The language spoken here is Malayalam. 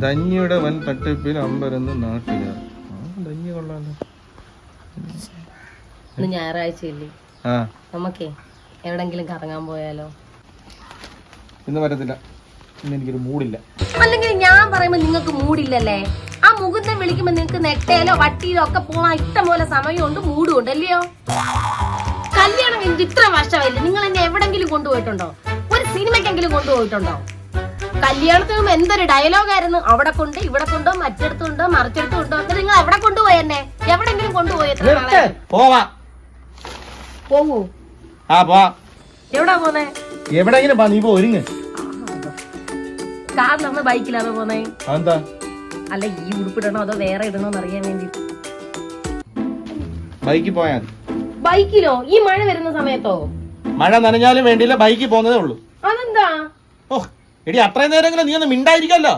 ധന്യയുടെ വൻ തട്ടിപ്പിൽ അമ്പരന്ന് നാട്ടുകാർ. ധന്യ കൊള്ളാലോ. ഇന്ന് ഞായറാഴ്ചയില്ലേ? ആ. നമുക്കേ എവിടെങ്കിലും കറങ്ങാൻ പോയാലോ? ഇന്ന് പറ്റത്തില്ല ഇന്ന് എനിക്കൊരു മൂടില്ല. അല്ലെങ്കിൽ ഞാൻ പറയുമ്പോ നിങ്ങൾക്ക് മൂടില്ലല്ലേ? ആ മുകുന്ദൻ വിളിക്കുമ്പോ നിങ്ങൾക്ക് നെട്ടയിലോ വട്ടിയിലോ ഒക്കെ പോണ ഇഷ്ടം പോലെ സമയമുണ്ട് മൂടുണ്ട് അല്ലയോ? കല്യാണം കഴിഞ്ഞിട്ട് ഇത്ര വർഷമായില്ലേ? നിങ്ങൾ എന്നെ എവിടെങ്കിലും കൊണ്ടുപോയിട്ടുണ്ടോ? ഒരു സിനിമയ്ക്കെങ്കിലും കൊണ്ടുപോയിട്ടുണ്ടോ? കല്യാണത്തിന് എന്തൊരു ഡയലോഗായിരുന്നു അവിടെ കൊണ്ട് ഇവിടെ കൊണ്ടോ മറ്റിടത്തുണ്ടോ മറിച്ചെടുത്തുണ്ടോ എന്നിട്ട് നിങ്ങൾ എവിടെ കൊണ്ടുപോയി എന്നെ? എവിടെങ്കിലും കൊണ്ടുപോയി എത്ര നാളായി? പോവാ. പോവൂ? ആ പോവാ. എവിടാ പോന്നെ? എവിടെങ്കിലും നീ പോ ഒരുങ്ങ്. കാറിലാണോ ബൈക്കിലാണോ പോന്നെ? എന്താ അല്ല ഈ ഉടുപ്പിടണോ അതോ വേറെ ഇടണോ എന്ന് അറിയാൻ വേണ്ടി? ബൈക്കിൽ പോയാൽ ബൈക്കിലോ? ഈ മഴ വരുന്ന സമയത്തോ? മഴ നനഞ്ഞാലും വേണ്ടിയില്ല ബൈക്കിൽ പോകുന്നതേ ഉള്ളൂ. അതെന്താ? ഓ എടി അത്രയും നേരം നീ ഒന്ന് മിണ്ടായിരിക്കല്ലോ